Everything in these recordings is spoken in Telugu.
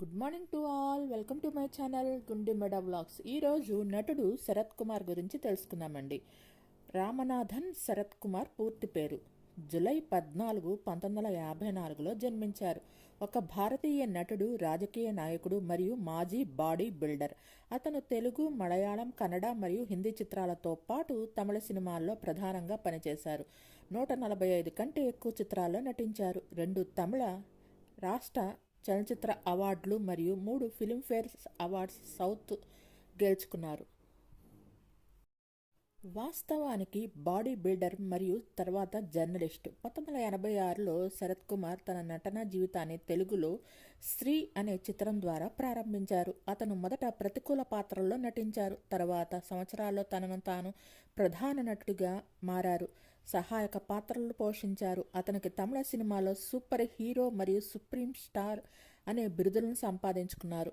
Good morning to all welcome to my channel Gundemeda vlogs ఈరోజు నటుడు శరత్ కుమార్ గురించి తెలుసుకుందామండి. రామనాథన్ శరత్ కుమార్ పూర్తి పేరు. జులై పద్నాలుగు పంతొమ్మిది వందల యాభై నాలుగులో జన్మించారు. ఒక భారతీయ నటుడు రాజకీయ నాయకుడు మరియు మాజీ బాడీ బిల్డర్. అతను తెలుగు మలయాళం కన్నడ మరియు హిందీ చిత్రాలతో పాటు తమిళ సినిమాల్లో ప్రధానంగా పనిచేశారు. నూట నలభై ఐదు కంటే ఎక్కువ చిత్రాల్లో నటించారు. రెండు తమిళ రాష్ట్ర చలనచిత్ర అవార్డులు మరియు మూడు ఫిల్మ్ఫేర్ అవార్డ్స్ సౌత్ గెలుచుకున్నారు. వాస్తవానికి బాడీ బిల్డర్ మరియు తర్వాత జర్నలిస్ట్. పంతొమ్మిది వందల ఎనభై ఆరులో శరత్ కుమార్ తన నటన జీవితాన్ని తెలుగులో శ్రీ అనే చిత్రం ద్వారా ప్రారంభించారు. అతను మొదట ప్రతికూల పాత్రల్లో నటించారు. తర్వాత సంవత్సరాల్లో తనను తాను ప్రధాన నటుడిగా మారారు. సహాయక పాత్రలు పోషించారు. అతనికి తమిళ సినిమాలో సూపర్ హీరో మరియు సుప్రీం స్టార్ అనే బిరుదులను సంపాదించుకున్నారు.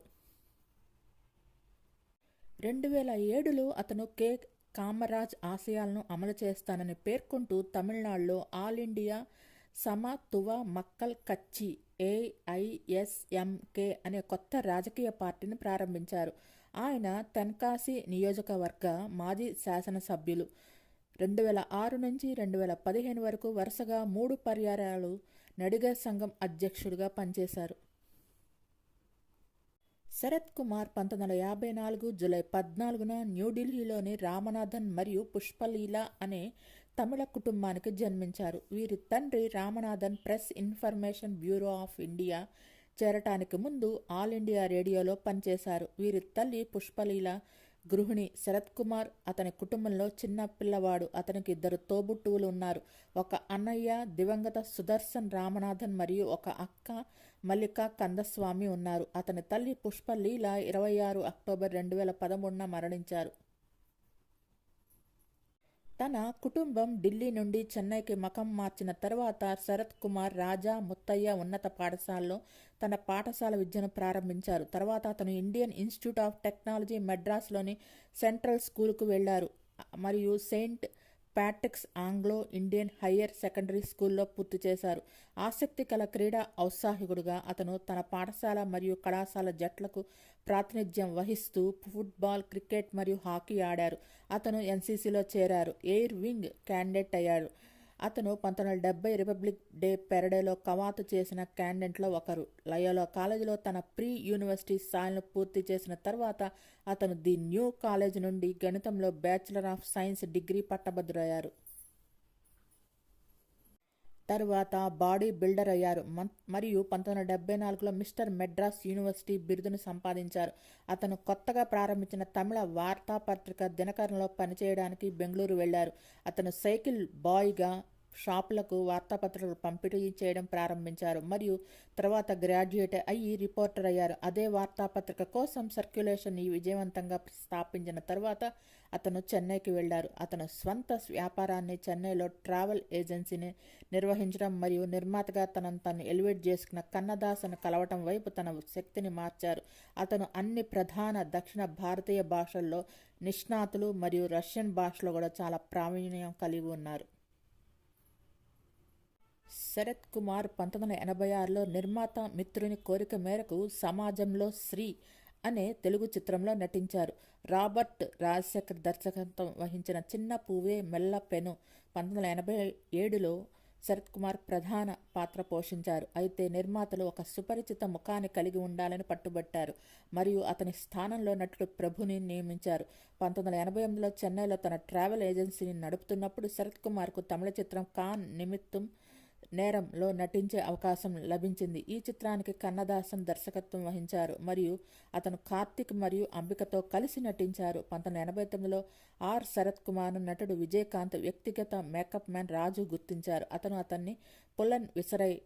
రెండు వేల ఏడులో అతను కేక్ కామరాజ్ ఆశయాలను అమలు చేస్తానని పేర్కొంటూ తమిళనాడులో ఆల్ ఇండియా సమతువ మక్కల్ కచ్చి ఏఐఎస్ఎంకే అనే కొత్త రాజకీయ పార్టీని ప్రారంభించారు. ఆయన తెన్కాసి నియోజకవర్గ మాజీ శాసనసభ్యులు. రెండు వేల ఆరు నుంచి రెండు వేల పదిహేను వరకు వరుసగా మూడు పర్యాయాలు నడిగర్ సంఘం అధ్యక్షుడిగా పనిచేశారు. శరత్ కుమార్ పంతొమ్మిది వందల యాభై నాలుగు జూలై పద్నాలుగున న్యూఢిల్లీలోని రామనాథన్ మరియు పుష్పలీల అనే తమిళ కుటుంబానికి జన్మించారు. వీరి తండ్రి Ramanathan press information bureau of India చేరటానికి ముందు ఆల్ ఇండియా రేడియోలో పనిచేశారు. వీరి తల్లి పుష్పలీల గృహిణి శరత్ కుమార్ అతని కుటుంబంలో చిన్న పిల్లవాడు. అతనికి ఇద్దరు తోబుట్టువులు ఉన్నారు. ఒక అన్నయ్య దివంగత సుదర్శన్ రామనాథన్ మరియు ఒక అక్క మల్లిక కందస్వామి ఉన్నారు. అతని తల్లి పుష్పలీల ఇరవై ఆరు అక్టోబర్ రెండు వేల పదమూడున మరణించారు. తన కుటుంబం ఢిల్లీ నుండి చెన్నైకి మకం మార్చిన తర్వాత శరత్ కుమార్ రాజా ముత్తయ్య ఉన్నత పాఠశాలలో తన పాఠశాల విద్యను ప్రారంభించారు. తర్వాత అతను ఇండియన్ ఇన్స్టిట్యూట్ ఆఫ్ టెక్నాలజీ మెడ్రాస్లోని సెంట్రల్ స్కూల్కు వెళ్ళారు మరియు saint Patrick's Anglo Indian higher secondary స్కూల్లో పూర్తి చేశారు. ఆసక్తి కల క్రీడా ఔత్సాహికుడుగా అతను తన పాఠశాల మరియు కళాశాల జట్లకు ప్రాతినిధ్యం వహిస్తూ ఫుట్బాల్ క్రికెట్ మరియు హాకీ ఆడారు. అతను ఎన్సీసీలో చేరారు. ఎయిర్ వింగ్ క్యాండిడేట్ అయ్యాడు. అతను పంతొమ్మిది వందల డెబ్బై రిపబ్లిక్ డే పెరడేలో కవాతు చేసిన క్యాండిడేట్లో ఒకరు. లయోలో కాలేజీలో తన ప్రీ యూనివర్సిటీ స్థాయిలను పూర్తి చేసిన తర్వాత అతను ది న్యూ కాలేజ్ నుండి గణితంలో బ్యాచిలర్ ఆఫ్ సైన్స్ డిగ్రీ పట్టభద్రయ్యారు తరువాత బాడీ బిల్డర్ అయ్యారు. మరియు పంతొమ్మిది వందల డెబ్బై నాలుగులో మిస్టర్ మెడ్రాస్ యూనివర్సిటీ బిరుదును సంపాదించారు. అతను కొత్తగా ప్రారంభించిన తమిళ వార్తాపత్రిక దినకరణలో పనిచేయడానికి బెంగళూరు వెళ్ళారు అతను సైకిల్ బాయ్గా షాపులకు వార్తాపత్రికలు పంపిణీ చేయడం ప్రారంభించారు. మరియు తర్వాత గ్రాడ్యుయేట్ అయ్యి రిపోర్టర్ అయ్యారు. అదే వార్తాపత్రిక కోసం సర్క్యులేషన్ విజయవంతంగా స్థాపించిన తర్వాత అతను చెన్నైకి వెళ్ళారు. అతను స్వంత వ్యాపారాన్ని చెన్నైలో ట్రావెల్ ఏజెన్సీని నిర్వహించడం మరియు నిర్మాతగా తనను తను ఎలివేట్ చేసుకున్న కన్నదాసను కలవటం వైపు తన శక్తిని మార్చారు. అతను అన్ని ప్రధాన దక్షిణ భారతీయ భాషల్లో నిష్ణాతులు మరియు రష్యన్ భాషలో కూడా చాలా ప్రావీణ్యం కలిగి ఉన్నారు. శరత్ కుమార్ పంతొమ్మిది వందల ఎనభై ఆరులో నిర్మాత మిత్రుని కోరిక మేరకు సమాజంలో శ్రీ అనే తెలుగు చిత్రంలో నటించారు. రాబర్ట్ రాజశేఖర్ దర్శకత్వం వహించిన చిన్న పువ్వే మెల్ల పెను పంతొమ్మిది వందల ఎనభై ఏడులో శరత్ కుమార్ ప్రధాన పాత్ర పోషించారు. అయితే నిర్మాతలు ఒక సుపరిచిత ముఖాన్ని కలిగి ఉండాలని పట్టుబట్టారు మరియు అతని స్థానంలో నటుడు ప్రభుని నియమించారు. పంతొమ్మిది వందల ఎనభై ఎనిమిదిలో చెన్నైలో తన ట్రావెల్ ఏజెన్సీని నడుపుతున్నప్పుడు శరత్ కుమార్కు తమిళ చిత్రం కాన్ నిమిత్తం నేరంలో నటించే అవకాశం లభించింది. ఈ చిత్రానికి కన్నదాసన్ దర్శకత్వం వహించారు. మరియు అతను కార్తిక్ మరియు అంబికతో కలిసి నటించారు. పంతొమ్మిది ఎనభై తొమ్మిదిలో ఆర్. శరత్ కుమార్ నటుడు విజయకాంత్ వ్యక్తిగత మేకప్ మ్యాన్ రాజు గుర్తించారు. అతను అతన్ని పులన్ విసరై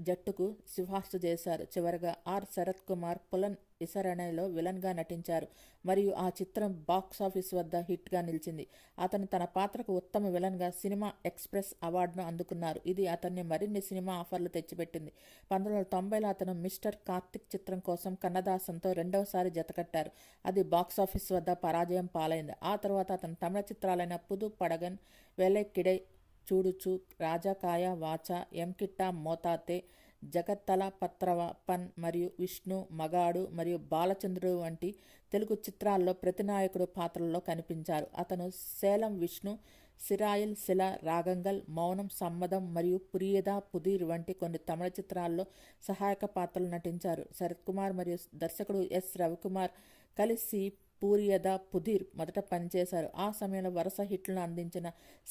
జట్టుకు సిఫార్సు చేశారు. చివరగా ఆర్. శరత్ కుమార్ పులన్ ఇసరణలో విలన్గా నటించారు. మరియు ఆ చిత్రం బాక్సాఫీస్ వద్ద హిట్గా నిలిచింది. అతను తన పాత్రకు ఉత్తమ విలన్గా సినిమా ఎక్స్ప్రెస్ అవార్డును అందుకున్నారు. ఇది అతన్ని మరిన్ని సినిమా ఆఫర్లు తెచ్చిపెట్టింది. పంతొమ్మిది వందల తొంభైలో అతను మిస్టర్ కార్తిక్ చిత్రం కోసం కన్నదాసంతో రెండవసారి జతకట్టారు అది బాక్సాఫీస్ వద్ద పరాజయం పాలైంది. ఆ తర్వాత అతను తమిళ చిత్రాలైన పుదు పడగన్ వెలెక్కిడై చూడుచు రాజకాయ వాచ ఎంకిట్ట మోతాతే జగత్తల పత్రవ పన్ మరియు విష్ణు మగాడు మరియు బాలచంద్రుడు వంటి తెలుగు చిత్రాల్లో ప్రతినాయకుడు పాత్రల్లో కనిపించారు. అతను సేలం విష్ణు సిరాయిల్ శిల రాగంగల్ మౌనం సమ్మదం మరియు పురియద పుదీర్ వంటి కొన్ని తమిళ చిత్రాల్లో సహాయక పాత్రలు నటించారు. శరత్ కుమార్ మరియు దర్శకుడు ఎస్. రవికుమార్ కలిసి పూరియద పుధీర్ మొదట పనిచేశారు. ఆ సమయంలో వరుస హిట్లను అందించిన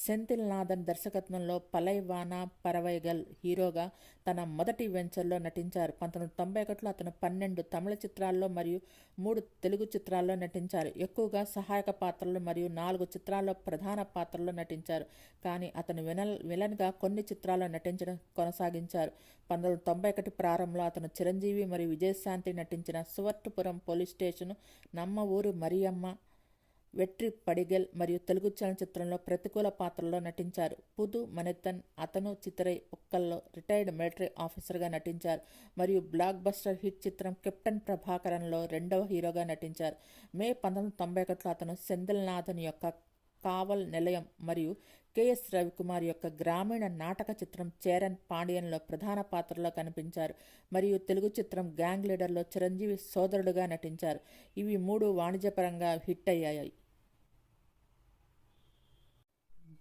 సెంతిల్ నాథన్ దర్శకత్వంలో పలైవానా పరవైగల్ హీరోగా తన మొదటి వెంచర్లో నటించారు. పంతొమ్మిది తొంభై ఒకటిలో అతను పన్నెండు తమిళ చిత్రాల్లో మరియు మూడు తెలుగు చిత్రాల్లో నటించారు. ఎక్కువగా సహాయక పాత్రలు మరియు నాలుగు చిత్రాల్లో ప్రధాన పాత్రల్లో నటించారు. కానీ అతను వినల్ విలన్గా కొన్ని చిత్రాల్లో నటించడం కొనసాగించారు. పంతొమ్మిది తొంభై ఒకటి ప్రారంభంలో అతను చిరంజీవి మరియు విజయశాంతి నటించిన సువర్టుపురం పోలీస్ స్టేషన్ నమ్మ ఊరు మరియమ్మ వెట్రి పడిగెల్ మరియు తెలుగు చలనచిత్రంలో ప్రతికూల పాత్రలో నటించారు. పుదు మనితన్ అతను చిత్రై ఒక్కల్లో రిటైర్డ్ మిలిటరీ ఆఫీసర్గా నటించారు మరియు బ్లాక్ బస్టర్ హిట్ చిత్రం కెప్టెన్ ప్రభాకరన్లో రెండవ హీరోగా నటించారు. మే పంతొమ్మిది తొంభై ఒకటిలో అతను సెందిల్నాథన్ యొక్క కావల్ నిలయం మరియు కెఎస్ రవికుమార్ యొక్క గ్రామీణ నాటక చిత్రం చేరన్ పాండియన్లో ప్రధాన పాత్రలో కనిపించారు మరియు తెలుగు చిత్రం గ్యాంగ్ లీడర్లో చిరంజీవి సోదరుడుగా నటించారు. ఇవి మూడు వాణిజ్యపరంగా హిట్ అయ్యాయి.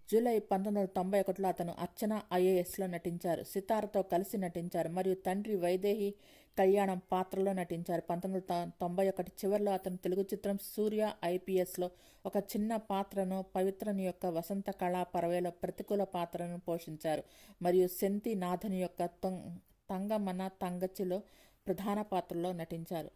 జూలై పంతొమ్మిది వందల తొంభై ఒకటిలో అతను అర్చన ఐఏఎస్లో నటించారు. సితారతో కలిసి నటించారు మరియు తండ్రి వైదేహి కళ్యాణం పాత్రలో నటించారు. పంతొమ్మిది వందల తొంభై ఒకటి చివరిలో అతను తెలుగు చిత్రం సూర్య ఐపీఎస్లో ఒక చిన్న పాత్రను పవిత్రని యొక్క వసంత కళా పరవేలో ప్రతికూల పాత్రను పోషించారు మరియు సెంతి నాథని యొక్క తంగమన తంగచిలో ప్రధాన పాత్రలో నటించారు.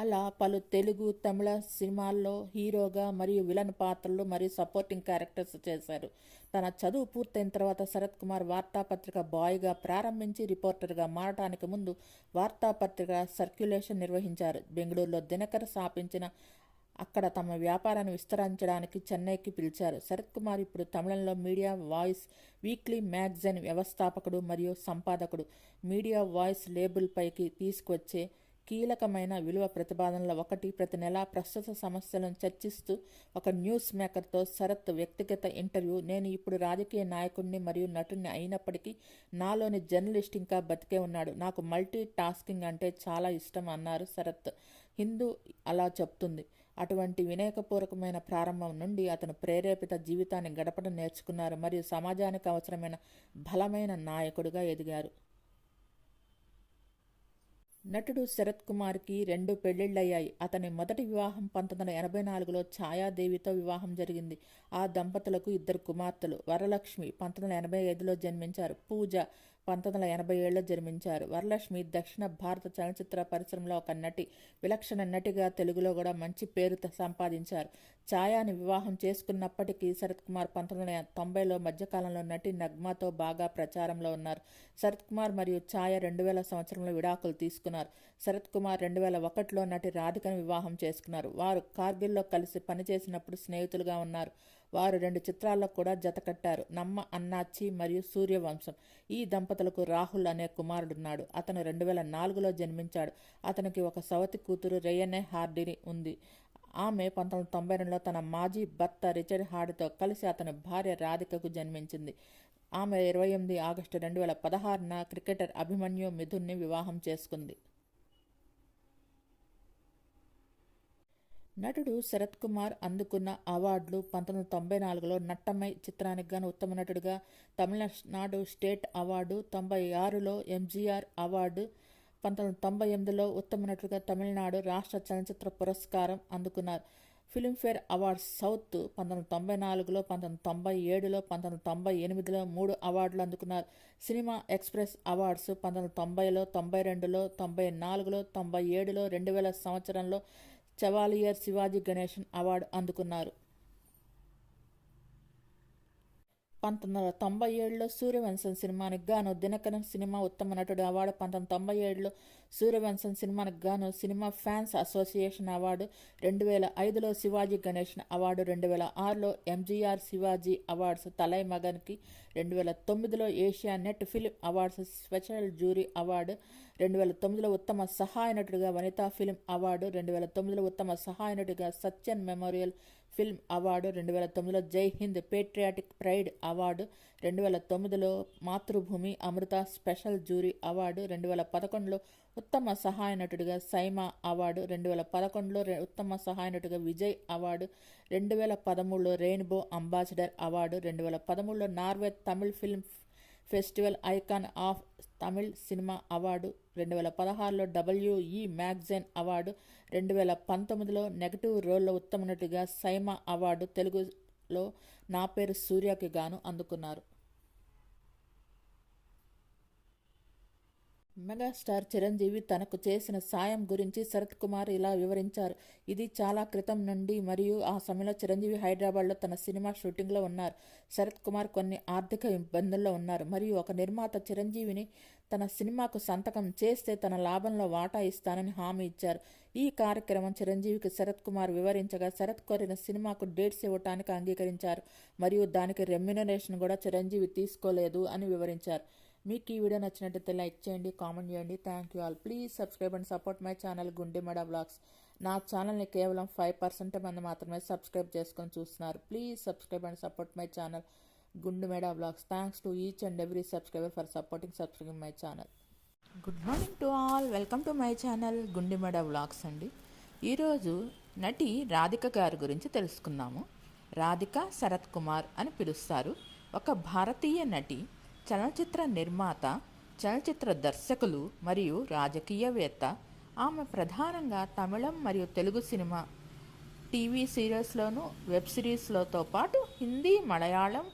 అలా పలు తెలుగు తమిళ సినిమాల్లో హీరోగా మరియు విలన్ పాత్రలు మరియు సపోర్టింగ్ క్యారెక్టర్స్ చేశారు. తన చదువు పూర్తయిన తర్వాత శరత్ కుమార్ వార్తాపత్రిక బాయ్గా ప్రారంభించి రిపోర్టర్గా మారటానికి ముందు వార్తాపత్రిక సర్క్యులేషన్ నిర్వహించారు. బెంగళూరులో దినకర స్థాపించిన అక్కడ తమ వ్యాపారాన్ని విస్తరించడానికి చెన్నైకి పిలిచారు. శరత్ కుమార్ ఇప్పుడు తమిళంలో మీడియా వాయిస్ వీక్లీ మ్యాగజైన్ వ్యవస్థాపకుడు మరియు సంపాదకుడు. మీడియా వాయిస్ లేబుల్ పైకి తీసుకువచ్చే కీలకమైన విలువ ప్రతిపాదనల ఒకటి ప్రతి నెల ప్రస్తుత సమస్యలను చర్చిస్తూ ఒక న్యూస్ మేకర్తో శరత్ వ్యక్తిగత ఇంటర్వ్యూ. నేను ఇప్పుడు రాజకీయ నాయకుడిని మరియు నటుడిని అయినప్పటికీ నాలోని జర్నలిస్ట్ ఇంకా బతికే ఉన్నాడు. నాకు మల్టీ టాస్కింగ్ అంటే చాలా ఇష్టం అన్నారు శరత్. హిందూ అలా చెప్తుంది. అటువంటి వినయకపూర్వకమైన ప్రారంభం నుండి అతను ప్రేరేపిత జీవితాన్ని గడపడం నేర్చుకున్నారు మరియు సమాజానికి అవసరమైన బలమైన నాయకుడిగా ఎదిగారు. నటుడు శరత్ కుమార్కి రెండు పెళ్ళిళ్ళయ్యాయి అతని మొదటి వివాహం పంతొమ్మిది వందల ఎనభై నాలుగులో ఛాయాదేవితో వివాహం జరిగింది. ఆ దంపతులకు ఇద్దరు కుమార్తెలు. వరలక్ష్మి పంతొమ్మిది వందల ఎనభై ఐదులో జన్మించారు. పూజ పంతొమ్మిది వందల ఎనభై ఏడులో జన్మించారు. వరలక్ష్మి దక్షిణ భారత చలనచిత్ర పరిశ్రమలో ఒక నటి విలక్షణ నటిగా తెలుగులో కూడా మంచి పేరు సంపాదించారు. ఛాయాని వివాహం చేసుకున్నప్పటికీ శరత్ కుమార్ పంతొమ్మిది వందల తొంభైలో మధ్యకాలంలో నటి నగ్మాతో బాగా ప్రచారంలో ఉన్నారు. శరత్ కుమార్ మరియు ఛాయ రెండు వేల సంవత్సరంలో విడాకులు తీసుకున్నారు. శరత్ కుమార్ రెండు వేల ఒకటిలో నటి రాధికను వివాహం చేసుకున్నారు. వారు కార్గిల్లో కలిసి పనిచేసినప్పుడు స్నేహితులుగా ఉన్నారు. వారు రెండు చిత్రాల్లో కూడా జతకట్టారు నమ్మ అన్నాచి మరియు సూర్యవంశం. ఈ దంపతులకు రాహుల్ అనే కుమారుడున్నాడు. అతను రెండు వేల నాలుగులో జన్మించాడు. అతనికి ఒక సవతి కూతురు రేయనే హార్డిని ఉంది. ఆమె పంతొమ్మిది తొంభై రెండులో తన మాజీ భర్త రిచర్డ్ హార్డ్తో కలిసి అతని భార్య రాధికకు జన్మించింది. ఆమె ఇరవై ఎనిమిది ఆగస్టు రెండు వేల పదహారున క్రికెటర్ అభిమన్యు మిథున్ని వివాహం చేసుకుంది. నటుడు శరత్ కుమార్ అందుకున్న అవార్డులు పంతొమ్మిది తొంభై నాలుగులో నట్టమ్మై చిత్రానికి గాను ఉత్తమ నటుడిగా తమిళనాడు స్టేట్ అవార్డు తొంభై ఆరులో ఎంజీఆర్ అవార్డు పంతొమ్మిది తొంభై ఎనిమిదిలో ఉత్తమ నటుడిగా తమిళనాడు రాష్ట్ర చలనచిత్ర పురస్కారం అందుకున్నారు. ఫిల్మ్ఫేర్ అవార్డ్స్ సౌత్ పంతొమ్మిది తొంభై నాలుగులో పంతొమ్మిది తొంభై ఏడులో పంతొమ్మిది తొంభై ఎనిమిదిలో మూడు అవార్డులు అందుకున్నారు. సినిమా ఎక్స్ప్రెస్ అవార్డ్స్ పంతొమ్మిది తొంభైలో తొంభై రెండులో తొంభై నాలుగులో తొంభై ఏడులో రెండు వేల సంవత్సరంలో చవాలియర్ శివాజీ గణేశన్ అవార్డు అందుకున్నారు. పంతొమ్మిది వందల తొంభై ఏడులో సూర్యవంశం సినిమానికి గాను దినకరం సినిమా ఉత్తమ నటుడు అవార్డు పంతొమ్మిది తొంభై ఏడులో సూర్యవంశం సినిమానికి గాను సినిమా ఫ్యాన్స్ అసోసియేషన్ అవార్డు రెండు వేల ఐదులో శివాజీ గణేషన్ అవార్డు రెండు వేల ఆరులో ఎంజీఆర్ శివాజీ అవార్డ్స్ తలై మగన్కి రెండు వేల తొమ్మిదిలో Asianet film awards special jury award రెండు వేల తొమ్మిదిలో ఉత్తమ సహాయ నటుడిగా వనితా ఫిలిం అవార్డు రెండు వేల తొమ్మిదిలో ఉత్తమ సహాయ నటుడిగా సత్యన్ మెమోరియల్ ఫిల్మ్ అవార్డు రెండు వేల తొమ్మిదిలో జై హింద్ పేట్రియాటిక్ ప్రైడ్ అవార్డు రెండు వేల తొమ్మిదిలో మాతృభూమి అమృత స్పెషల్ జ్యూరీ అవార్డు రెండు వేల పదకొండులో ఉత్తమ సహాయ నటుడిగా సైమా అవార్డు రెండు వేల పదకొండులో ఉత్తమ సహాయ నటుడిగా విజయ్ అవార్డు రెండు వేల పదమూడులో రెయిన్బో అంబాసిడర్ అవార్డు రెండు వేల పదమూడులో Norway Tamil film festival icon of Tamil cinema award రెండు వేల పదహారులో డబ్ల్యూఈ మ్యాగజైన్ అవార్డు రెండు వేల పంతొమ్మిదిలో నెగటివ్ రోల్లో ఉత్తమ నటిగా సైమా అవార్డు తెలుగులో నా పేరు సూర్యకి గాను అందుకున్నారు. మెగాస్టార్ చిరంజీవి తనకు చేసిన సాయం గురించి శరత్ కుమార్ ఇలా వివరించారు. ఇది చాలా క్రితం నుండి మరియు ఆ సమయంలో చిరంజీవి హైదరాబాద్లో తన సినిమా షూటింగ్లో ఉన్నారు. శరత్ కుమార్ కొన్ని ఆర్థిక ఇబ్బందుల్లో ఉన్నారు. మరియు ఒక నిర్మాత చిరంజీవిని తన సినిమాకు సంతకం చేస్తే తన లాభంలో వాటా ఇస్తానని హామీ ఇచ్చారు. ఈ కార్యక్రమం చిరంజీవికి శరత్ కుమార్ వివరించగా శరత్ కోరిన సినిమాకు డేట్స్ ఇవ్వటానికి అంగీకరించారు. మరియు దానికి రెమ్యునరేషన్ కూడా చిరంజీవి తీసుకోలేదు అని వివరించారు. మీకు ఈ వీడియో నచ్చినట్టయితే లైక్ చేయండి కామెంట్ చేయండి. Thank you all please subscribe and support my channel Gundemeda blogs నా ఛానల్ని కేవలం ఫైవ్ పర్సెంట్ మంది మాత్రమే సబ్స్క్రైబ్ చేసుకొని చూస్తున్నారు. Please subscribe and support my channel Gundemeda blogs thanks to each and every subscriber for supporting subscribing my channel good morning to all welcome to my channel Gundemeda vlogs అండి. ఈరోజు నటి రాధిక గారి గురించి తెలుసుకుందాము. రాధిక శరత్ కుమార్ అని పిలుస్తారు. ఒక భారతీయ నటి చలనచిత్ర నిర్మాత చలనచిత్ర దర్శకులు మరియు రాజకీయవేత్త. ఆమె ప్రధానంగా తమిళం మరియు తెలుగు సినిమా టీవీ సీరియల్స్లోను వెబ్ సిరీస్లతో పాటు హిందీ మలయాళం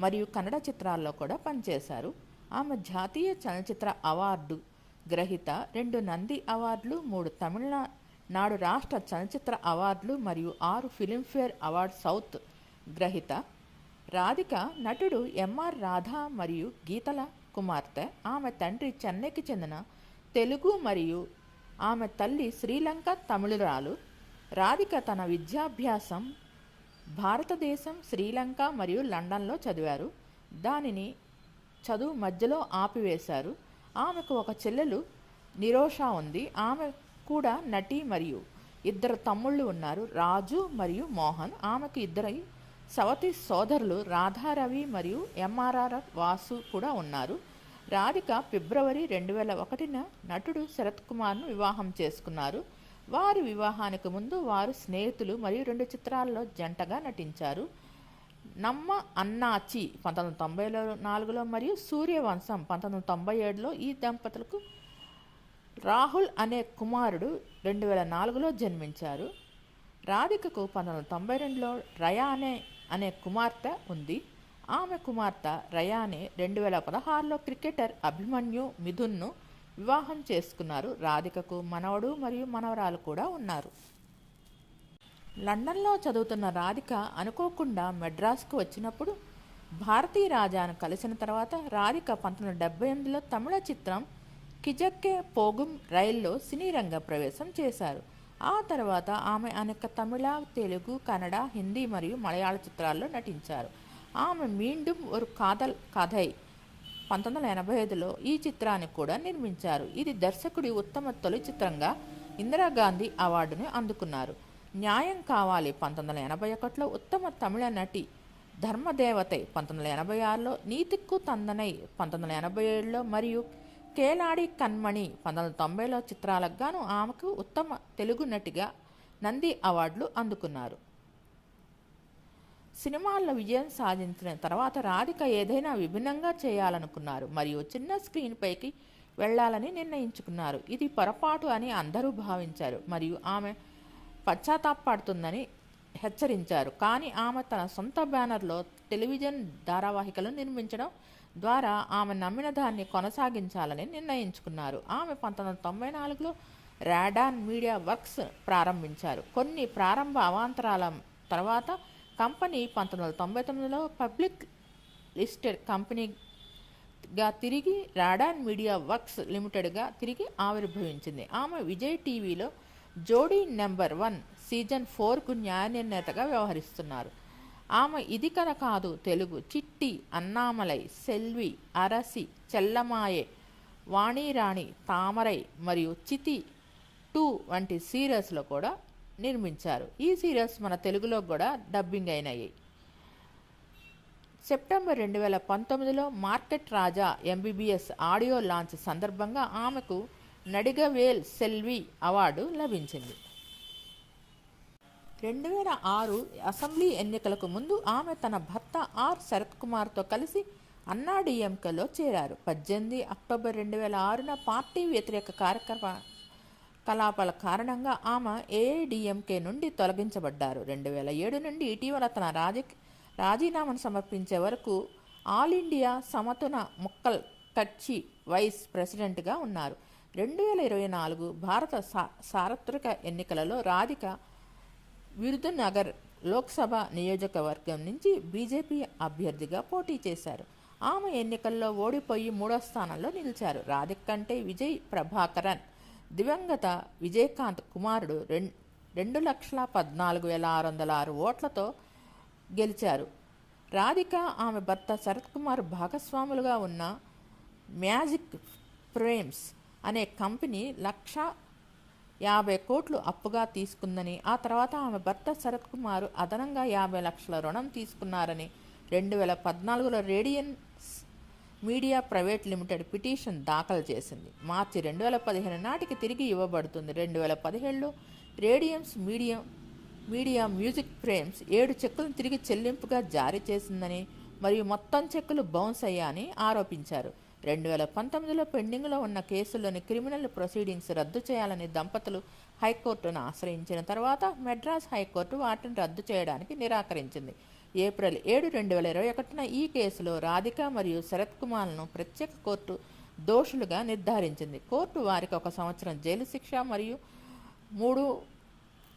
మరియు కన్నడ చిత్రాల్లో కూడా పనిచేశారు. ఆమె జాతీయ చలనచిత్ర అవార్డు గ్రహీత రెండు నంది అవార్డులు మూడు తమిళనాడు రాష్ట్ర చలనచిత్ర అవార్డులు మరియు ఆరు ఫిలింఫేర్ అవార్డ్ సౌత్ గ్రహీత. రాధిక నటుడు ఎంఆర్ రాధా మరియు గీతల కుమార్తె. ఆమె తండ్రి చెన్నైకి చెందిన తెలుగు మరియు ఆమె తల్లి శ్రీలంక తమిళురాలు. రాధిక తన విద్యాభ్యాసం భారతదేశం శ్రీలంక మరియు లండన్లో చదివారు. దానిని చదువు మధ్యలో ఆపివేశారు. ఆమెకు ఒక చెల్లెలు నిరోష ఉంది. ఆమె కూడా నటి మరియు ఇద్దరు తమ్ముళ్ళు ఉన్నారు. రాజు మరియు మోహన్. ఆమెకు ఇద్దరు సవతి సోదరులు రాధారవి మరియు ఎంఆర్ఆర్ వాసు కూడా ఉన్నారు. రాధిక ఫిబ్రవరి రెండు వేల ఒకటిన నటుడు శరత్ కుమార్ను వివాహం చేసుకున్నారు. వారి వివాహానికి ముందు వారు స్నేహితులు మరియు రెండు చిత్రాల్లో జంటగా నటించారు. నమ్మ అన్నాచి పంతొమ్మిది వందల తొంభైలో నాలుగులో మరియు సూర్యవంశం పంతొమ్మిది వందల తొంభై ఏడులో ఈ దంపతులకు రాహుల్ అనే కుమారుడు రెండు వేల నాలుగులో జన్మించారు. రాధికకు పంతొమ్మిది వందల తొంభై రెండులో రయానే అనే అనే కుమార్తె ఉంది. ఆమె కుమార్తె రయానే రెండు వేల పదహారులో క్రికెటర్ అభిమన్యు మిథున్ను వివాహం చేసుకున్నారు. రాధికకు మనవడు మరియు మనవరాలు కూడా ఉన్నారు. లండన్లో చదువుతున్న రాధిక అనుకోకుండా మెడ్రాస్కు వచ్చినప్పుడు భారతీ రాజాను కలిసిన తర్వాత రాధిక పంతొమ్మిది వందల డెబ్బై ఎనిమిదిలో తమిళ చిత్రం కిజక్కే పోగుం రైల్లో సినీ రంగ ప్రవేశం చేశారు. ఆ తర్వాత ఆమె అనేక తమిళ తెలుగు కన్నడ హిందీ మరియు మలయాళ చిత్రాల్లో నటించారు. ఆమె మీండుం ఒక కాదల్ కథై పంతొమ్మిది వందల ఎనభై ఐదులో ఈ చిత్రాన్ని కూడా నిర్మించారు. ఇది దర్శకుడి ఉత్తమ తొలి చిత్రంగా ఇందిరాగాంధీ అవార్డును అందుకున్నారు. న్యాయం కావాలి పంతొమ్మిది వందల ఎనభై ఒకటిలో ఉత్తమ తమిళ నటి ధర్మదేవతై పంతొమ్మిది వందల ఎనభై ఆరులో నీతిక్కు తందనై పంతొమ్మిది వందల ఎనభై ఏడులో మరియు కేలాడి కన్మణి పంతొమ్మిది వందల తొంభైలో చిత్రాలకు గాను ఆమెకు ఉత్తమ తెలుగు నటిగా నంది అవార్డులు అందుకున్నారు. సినిమాల్లో విజయం సాధించిన తర్వాత రాధిక ఏదైనా విభిన్నంగా చేయాలనుకున్నారు మరియు చిన్న స్క్రీన్ పైకి వెళ్ళాలని నిర్ణయించుకున్నారు. ఇది పొరపాటు అని అందరూ భావించారు మరియు ఆమె పశ్చాత్తాపడుతుందని హెచ్చరించారు. కానీ ఆమె తన సొంత బ్యానర్లో టెలివిజన్ ధారావాహికలు నిర్మించడం ద్వారా ఆమె నమ్మిన దాన్ని కొనసాగించాలని నిర్ణయించుకున్నారు. ఆమె పంతొమ్మిది వందల తొంభై నాలుగులో రాడాన్ మీడియా వర్క్స్ ప్రారంభించారు. కొన్ని ప్రారంభ అవాంతరాల తర్వాత కంపెనీ పంతొమ్మిది వందల తొంభై తొమ్మిదిలో పబ్లిక్ లిస్టెడ్ కంపెనీగా తిరిగి రాడాన్ మీడియా వర్క్స్ లిమిటెడ్గా తిరిగి ఆవిర్భవించింది. ఆమె విజయ్ టీవీలో జోడీ నెంబర్ వన్ సీజన్ ఫోర్కు న్యాయ నిర్ణేతగా వ్యవహరిస్తున్నారు. ఆమె ఇది కన కాదు తెలుగు. చిట్టి అన్నామలై సెల్వి అరసి చెల్లమాయే వాణిరాణి తామరై మరియు చితి టూ వంటి సీరియల్స్లో కూడా నిర్మించారు. ఈ సీరియల్స్ మన తెలుగులో కూడా డబ్బింగ్ అయినాయి. సెప్టెంబర్ రెండు వేల పంతొమ్మిదిలో market Raja MBBS audio launch సందర్భంగా ఆమెకు నడిగవేల్ సెల్వి అవార్డు లభించింది. రెండు వేల ఆరు అసెంబ్లీ ఎన్నికలకు ముందు ఆమె తన భర్త ఆర్ శరత్ కుమార్తో కలిసి అన్నాడీఎంకేలో చేరారు. పద్దెనిమిది అక్టోబర్ రెండు వేల ఆరున పార్టీ వ్యతిరేక కార్యక్రమ కలాపాల కారణంగా ఆమె ఏఐడిఎంకే నుండి తొలగించబడ్డారు. రెండు వేల ఏడు నుండి ఇటీవల తన రాజ రాజీనామాను సమర్పించే వరకు ఆల్ ఇండియా సమతున ముక్కల్ కచ్చి వైస్ ప్రెసిడెంట్గా ఉన్నారు. రెండు వేల ఇరవై నాలుగు భారత సా సార్వత్రిక ఎన్నికలలో రాధిక విరుదనగర్ లోక్సభ నియోజకవర్గం నుంచి బీజేపీ అభ్యర్థిగా పోటీ చేశారు. ఆమె ఎన్నికల్లో ఓడిపోయి మూడో స్థానంలో నిలిచారు. రాధిక్ కంటే విజయ్ ప్రభాకరన్ దివంగత విజయకాంత్ కుమారుడు రెం రెండు లక్షల పద్నాలుగు వేల ఆరు వందల ఆరు ఓట్లతో గెలిచారు. రాధిక ఆమె భర్త శరత్ కుమార్ భాగస్వాములుగా ఉన్న మ్యాజిక్ ఫ్రేమ్స్ అనే కంపెనీ లక్ష యాభై కోట్లు అప్పుగా తీసుకుందని ఆ తర్వాత ఆమె భర్త శరత్ కుమార్ అదనంగా యాభై లక్షల రుణం తీసుకున్నారని రెండు వేల పద్నాలుగులో radiance media private limited petition దాఖలు చేసింది. మార్చి రెండు వేల పదిహేను నాటికి తిరిగి ఇవ్వబడుతుంది. రెండు వేల పదిహేడులో radiance medium media music frames ఏడు చెక్కులను తిరిగి చెల్లింపుగా జారీ చేసిందని మరియు మొత్తం చెక్కులు బౌన్స్ అయ్యాయని ఆరోపించారు. రెండు వేల పంతొమ్మిదిలో పెండింగ్లో ఉన్న కేసుల్లోని క్రిమినల్ ప్రొసీడింగ్స్ రద్దు చేయాలని దంపతులు హైకోర్టును ఆశ్రయించిన తర్వాత మెడ్రాస్ హైకోర్టు వాటిని రద్దు చేయడానికి నిరాకరించింది. ఏప్రిల్ ఏడు రెండు వేల ఇరవై ఒకటిన ఈ కేసులో రాధిక మరియు శరత్ కుమార్లను ప్రత్యేక కోర్టు దోషులుగా నిర్ధారించింది. కోర్టు వారికి ఒక సంవత్సరం జైలు శిక్ష మరియు మూడు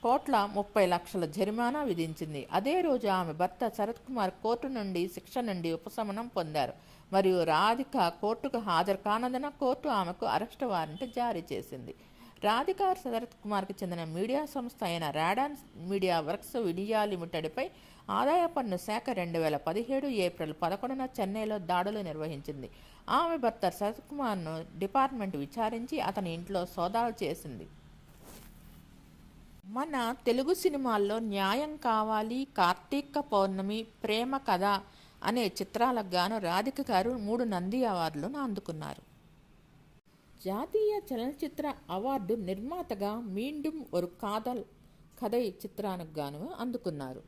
కోట్ల ముప్పై లక్షల జరిమానా విధించింది. అదే రోజు ఆమె భర్త శరత్ కుమార్ కోర్టు నుండి శిక్ష నుండి ఉపశమనం పొందారు. మరియు రాధిక కోర్టుకు హాజరు కానందున కోర్టు ఆమెకు అరెస్ట్ వారెంట్ జారీ చేసింది. రాధిక శరత్ కుమార్కి చెందిన మీడియా సంస్థ అయిన రాడాన్ మీడియా వర్క్స్ ఇండియా లిమిటెడ్పై ఆదాయ పన్ను శాఖ రెండు వేల పదిహేడు ఏప్రిల్ పదకొండున చెన్నైలో దాడులు నిర్వహించింది. ఆమె భర్త శరత్ కుమార్ను డిపార్ట్మెంట్ విచారించి అతని ఇంట్లో సోదాలు చేసింది. మన తెలుగు సినిమాల్లో న్యాయం కావాలి కార్తీక పౌర్ణమి ప్రేమ కథ అనే చిత్రాలకు గాను రాధిక గారు మూడు నంది అవార్డులను అందుకున్నారు. జాతీయ చలనచిత్ర అవార్డు నిర్మాతగా మీండుం ఒక కాదల్ కథై చిత్రానికి గాను అందుకున్నారు.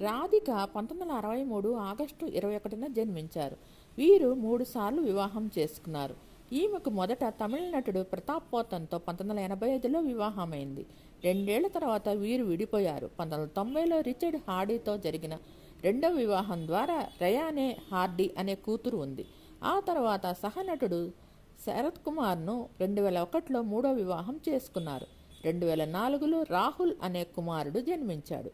రాధిక పంతొమ్మిది వందల అరవై మూడు ఆగస్టు ఇరవై ఒకటిన జన్మించారు. వీరు మూడు సార్లు వివాహం చేసుకున్నారు. ఈమెకు మొదట తమిళ నటుడు ప్రతాప్ పోతన్తో పంతొమ్మిది వందల ఎనభై ఐదులో వివాహమైంది. రెండేళ్ళ తర్వాత వీరు విడిపోయారు. పంతొమ్మిది వందల తొంభైలో రిచర్డ్ హార్డీతో జరిగిన రెండవ వివాహం ద్వారా రయానే హార్డీ అనే కూతురు ఉంది. ఆ తర్వాత సహనటుడు శరత్ కుమార్ను రెండు వేల ఒకటిలో మూడో వివాహం చేసుకున్నారు. రెండు వేల నాలుగులో రాహుల్ అనే కుమారుడు జన్మించాడు.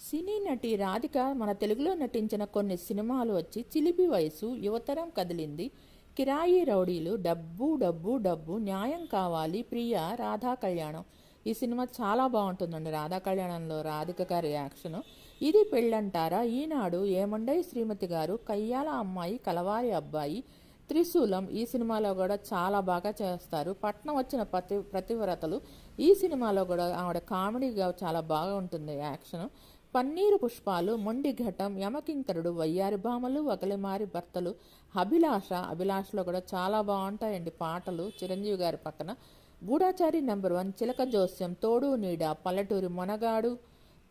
సినీ నటి రాధిక మన తెలుగులో నటించిన కొన్ని సినిమాలు వచ్చి చిలిపి వయసు యువతరం కదిలింది. కిరాయి రౌడీలు డబ్బు డబ్బు డబ్బు న్యాయం కావాలి ప్రియ రాధా కళ్యాణం. ఈ సినిమా చాలా బాగుంటుందండి. రాధా కళ్యాణంలో రాధిక గారి యాక్షన్. ఇది పెళ్ళంటారా? ఈనాడు ఏమండై శ్రీమతి గారు కయ్యాల అమ్మాయి కలవారి అబ్బాయి త్రిశూలం ఈ సినిమాలో కూడా చాలా బాగా చేస్తారు. పట్నం వచ్చిన ప్రతి ప్రతివ్రతలు ఈ సినిమాలో కూడా ఆవిడ కామెడీగా చాలా బాగా ఉంటుంది యాక్షన్. పన్నీరు పుష్పాలు మొండి ఘటం యమకింకరుడు వయ్యారి భామలు ఒకలిమారి భర్తలు అభిలాష అభిలాషలో కూడా చాలా బాగుంటాయండి పాటలు. చిరంజీవి గారి పక్కన గూఢాచారి నెంబర్ వన్ చిలక జోస్యం తోడు నీడ పల్లెటూరి మొనగాడు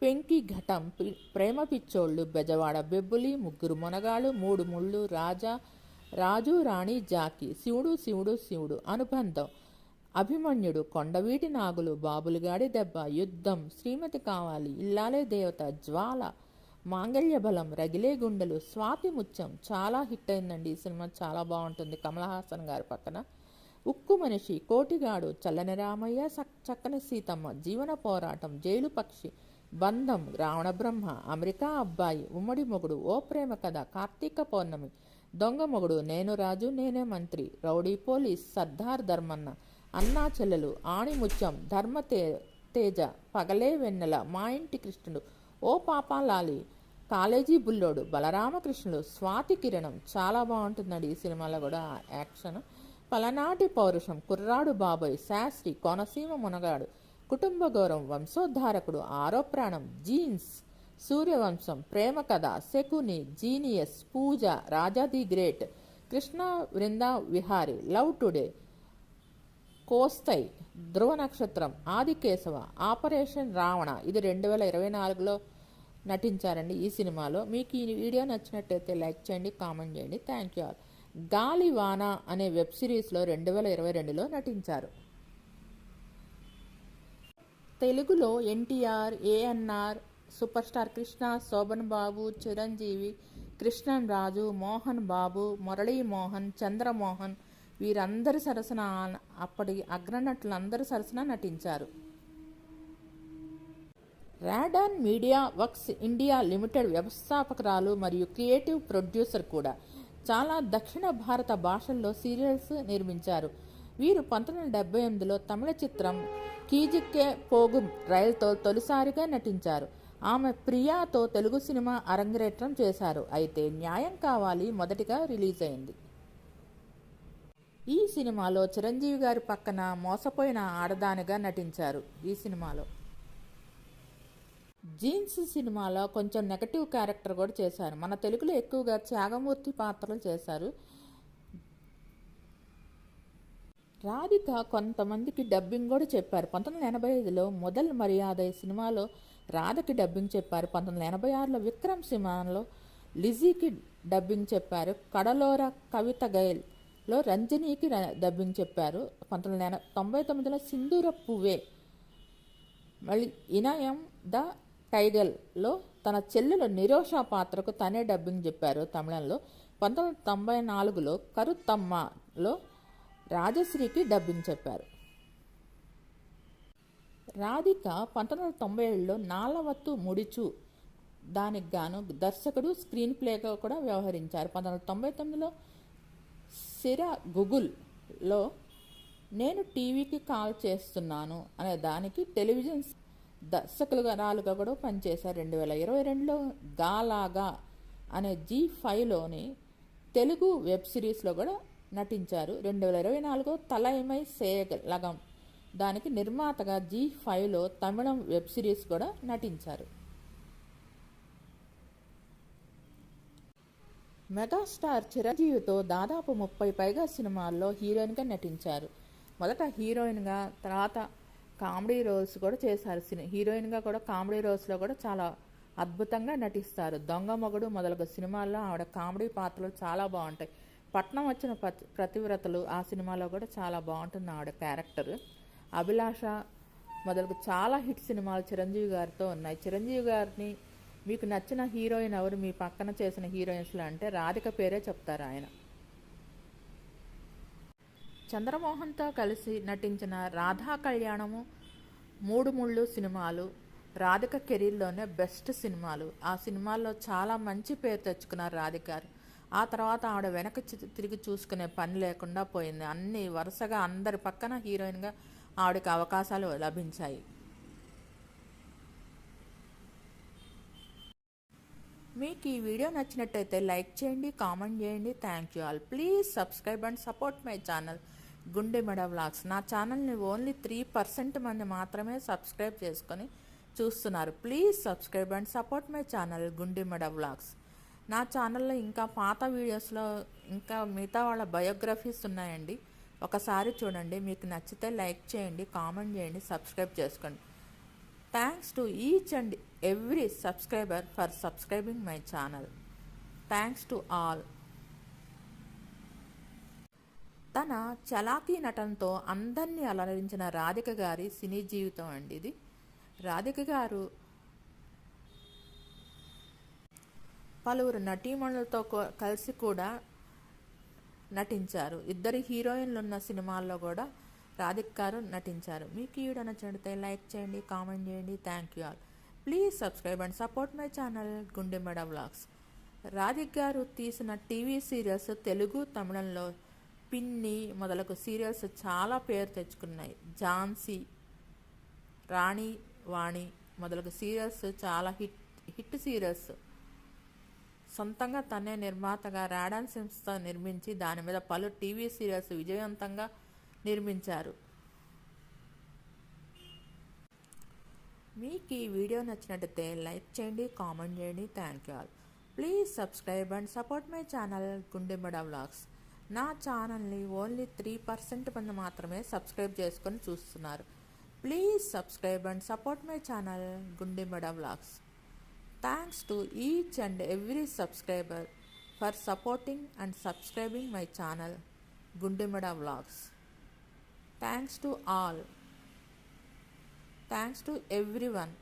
పెంకి ఘటం ప్రి- ప్రేమ పిచ్చోళ్ళు బెజవాడ బెబ్బులి ముగ్గురు మొనగాళ్ళు మూడు ముళ్ళు రాజా రాజు రాణి జాకి శివుడు శివుడు శివుడు అనుబంధం. అభిమన్యుడు కొండవీటి నాగులు బాబులుగాడి దెబ్బ యుద్ధం శ్రీమతి కావాలి ఇల్లాలే దేవత జ్వాల మాంగళ్య బలం రగిలే గుండెలు స్వాతి ముత్యం చాలా హిట్ అయిందండి. ఈ సినిమా చాలా బాగుంటుంది. కమల్ హాసన్ గారి పక్కన ఉక్కు మనిషి కోటిగాడు చల్లని రామయ్య చక్కని సీతమ్మ జీవన పోరాటం జైలు పక్షి బంధం రావణ బ్రహ్మ అమెరికా అబ్బాయి ఉమ్మడి మొగుడు ఓ ప్రేమ కథ కార్తీక పౌర్ణమి దొంగ మొగుడు నేను రాజు నేనే మంత్రి రౌడీ పోలీస్ సర్దార్ ధర్మన్న అన్నా చెల్లెలు ఆణిముత్యం ధర్మ తే తేజ పగలే వెన్నెల మా ఇంటి కృష్ణుడు ఓ పాపాలాలి కాలేజీ బుల్లోడు బలరామకృష్ణుడు స్వాతి కిరణం. చాలా బాగుంటుందండి ఈ సినిమాలో కూడా యాక్షన్. పలనాటి పౌరుషం కుర్రాడు బాబాయ్ శాస్త్రి కోనసీమ మునగాడు కుటుంబ గౌరవం వంశోద్ధారకుడు ఆరో ప్రాణం jeans Suryavamsam Prema Katha Shakuni genius Pooja Raja the great Krishna Vrinda Vihari love today కోస్తై Dhruva Natchathiram Aadikeshava operation Ravana. ఇది రెండు వేల ఇరవై నాలుగులో నటించారండి ఈ సినిమాలో. మీకు ఈ వీడియో నచ్చినట్టయితే లైక్ చేయండి కామెంట్ చేయండి. థ్యాంక్ యూ ఆల్ గాలివాన అనే వెబ్ సిరీస్లో రెండు వేల ఇరవై రెండులో నటించారు. తెలుగులో NTR ANR super star Krishna Sobhan Babu Chiranjeevi Krishnan Raju Mohan Babu Murali Mohan Chandramohan వీరందరి సరసన అప్పటి అగ్రనటులందరి సరసన నటించారు. Radaan media works India limited వ్యవస్థాపకురాలు మరియు క్రియేటివ్ ప్రొడ్యూసర్ కూడా. చాలా దక్షిణ భారత భాషల్లో సీరియల్స్ నిర్మించారు. వీరు పంతొమ్మిది వందల డెబ్బై ఎనిమిదిలో తమిళ చిత్రం కీజిక్కే పోగుం రైల్తో తొలిసారిగా నటించారు. ఆమె ప్రియాతో తెలుగు సినిమా అరంగేట్రం చేశారు. అయితే న్యాయం కావాలి మొదటిగా రిలీజ్ అయింది ఈ సినిమాలో చిరంజీవి గారి పక్కన మోసపోయిన ఆడదానిగా నటించారు ఈ సినిమాలో. జీన్స్ సినిమాలో కొంచెం నెగటివ్ క్యారెక్టర్ కూడా చేశారు. మన తెలుగులో ఎక్కువగా త్యాగమూర్తి పాత్రలు చేశారు. రాధిక కొంతమందికి డబ్బింగ్ కూడా చెప్పారు. పంతొమ్మిది వందల ఎనభై ఐదులో మొదల్ మర్యాద సినిమాలో రాధకి డబ్బింగ్ చెప్పారు. పంతొమ్మిది వందల ఎనభై ఆరులో విక్రమ్ సినిమాలో లిజీకి డబ్బింగ్ చెప్పారు. కడలోర కవిత గైల్ లో రంజనీకి డబ్బింగ్ చెప్పారు. పంతొమ్మిది వందల తొంభై తొమ్మిదిలో సింధూర పువ్వే. మళ్ళీ ఇనయం ద టైగల్లో తన చెల్లెలు నిరోష పాత్రకు తనే డబ్బింగ్ చెప్పారు తమిళంలో. పంతొమ్మిది వందల తొంభై నాలుగులో కరుతమ్మలో రాజశ్రీకి డబ్బింగ్ చెప్పారు. రాధిక పంతొమ్మిది వందల తొంభై ఏడులో నాలవత్తు ముడిచు దానికి గాను దర్శకుడు స్క్రీన్ ప్లేగా కూడా వ్యవహరించారు. పంతొమ్మిది వందల తొంభై తొమ్మిదిలో సిర గూగుల్లో నేను టీవీకి కాల్ చేస్తున్నాను అనే దానికి టెలివిజన్ దర్శకులుగా కూడా పనిచేశారు. రెండు వేల ఇరవై రెండులో గాలాగా అనే జీ ఫైవ్లోని తెలుగు వెబ్ సిరీస్లో కూడా నటించారు. రెండు వేల ఇరవై నాలుగు తలైమై సేగలగం దానికి నిర్మాతగా జీ ఫైవ్లో తమిళం వెబ్ సిరీస్ కూడా నటించారు. మెగాస్టార్ చిరంజీవితో దాదాపు ముప్పై పైగా సినిమాల్లో హీరోయిన్గా నటించారు. మొదట హీరోయిన్గా తర్వాత కామెడీ రోల్స్ కూడా చేశారు. సిని హీరోయిన్గా కూడా కామెడీ రోల్స్లో కూడా చాలా అద్భుతంగా నటిస్తారు. దొంగ మొగుడు మొదలగు సినిమాల్లో ఆవిడ కామెడీ పాత్రలు చాలా బాగుంటాయి. పట్నం వచ్చిన ప్రతివ్రతలు ఆ సినిమాలో కూడా చాలా బాగుంటుంది ఆవిడ క్యారెక్టర్. అభిలాష మొదలగు చాలా హిట్ సినిమాలు చిరంజీవి గారితో ఉన్నాయి. చిరంజీవి గారిని మీకు నచ్చిన హీరోయిన్ ఎవరు? మీ పక్కన చేసిన హీరోయిన్స్లో అంటే రాధిక పేరే చెప్తారు ఆయన. చంద్రమోహన్తో కలిసి నటించిన రాధా కళ్యాణము మూడు ముళ్ళు సినిమాలు రాధిక కెరీర్లోనే బెస్ట్ సినిమాలు. ఆ సినిమాల్లో చాలా మంచి పేరు తెచ్చుకున్నారు రాధిక ఆ తర్వాత ఆవిడ వెనక తిరిగి చూసుకునే పని లేకుండా పోయింది. అన్ని వరుసగా అందరి పక్కన హీరోయిన్గా ఆవిడకి అవకాశాలు లభించాయి. మీకు ఈ వీడియో నచ్చినట్టయితే లైక్ చేయండి కామెంట్ చేయండి. Thank you all please subscribe and support my channel Gundemeda vlogs. నా ఛానల్ని ఓన్లీ త్రీ పర్సెంట్ మంది మాత్రమే సబ్స్క్రైబ్ చేసుకొని చూస్తున్నారు. Please subscribe and support my channel Gundemeda vlogs. నా ఛానల్లో ఇంకా పాత వీడియోస్లో ఇంకా మిగతా వాళ్ళ బయోగ్రఫీస్ ఉన్నాయండి. ఒకసారి చూడండి. మీకు నచ్చితే లైక్ చేయండి కామెంట్ చేయండి సబ్స్క్రైబ్ చేసుకోండి. Thanks to each and every subscriber for subscribing my channel thanks to all తన చలాకీ నటనతో అందరినీ అలరించిన రాధిక గారి సినీ జీవితం అండి ఇది. రాధిక గారు పలువురు నటీమణులతో కలిసి కూడా నటించారు. ఇద్దరు హీరోయిన్లు ఉన్న సినిమాల్లో కూడా రాధిక్ గారు నటించారు. మీకు ఈ వీడియో నచ్చినట్లయితే లైక్ చేయండి కామెంట్ చేయండి. Thank you all please subscribe and support my channel Gundemeda vlogs Radhik గారు తీసిన టీవీ సీరియల్స్ తెలుగు తమిళంలో పిన్ని మొదలగు సీరియల్స్ చాలా పేరు తెచ్చుకున్నాయి. ఝాన్సీ రాణి వాణి మొదలగు సీరియల్స్ చాలా హిట్ హిట్ సీరియల్స్. సొంతంగా తనే నిర్మాతగా రాడాన్ సిమ్స్తో నిర్మించి దాని మీద పలు టీవీ సీరియల్స్ విజయవంతంగా నిర్మించారు. మీకు ఈ వీడియో నచ్చినట్టయితే లైక్ చేయండి కామెంట్ చేయండి. Thank you all. Please subscribe and support my channel Gundemada vlogs. నా ఛానల్ని ఓన్లీ త్రీ పర్సెంట్ మంది మాత్రమే సబ్స్క్రైబ్ చేసుకొని చూస్తున్నారు. Please subscribe and support my channel Gundemada vlogs. Thanks to each and every subscriber for supporting and subscribing my channel Gundemada vlogs. Thanks to all thanks to every one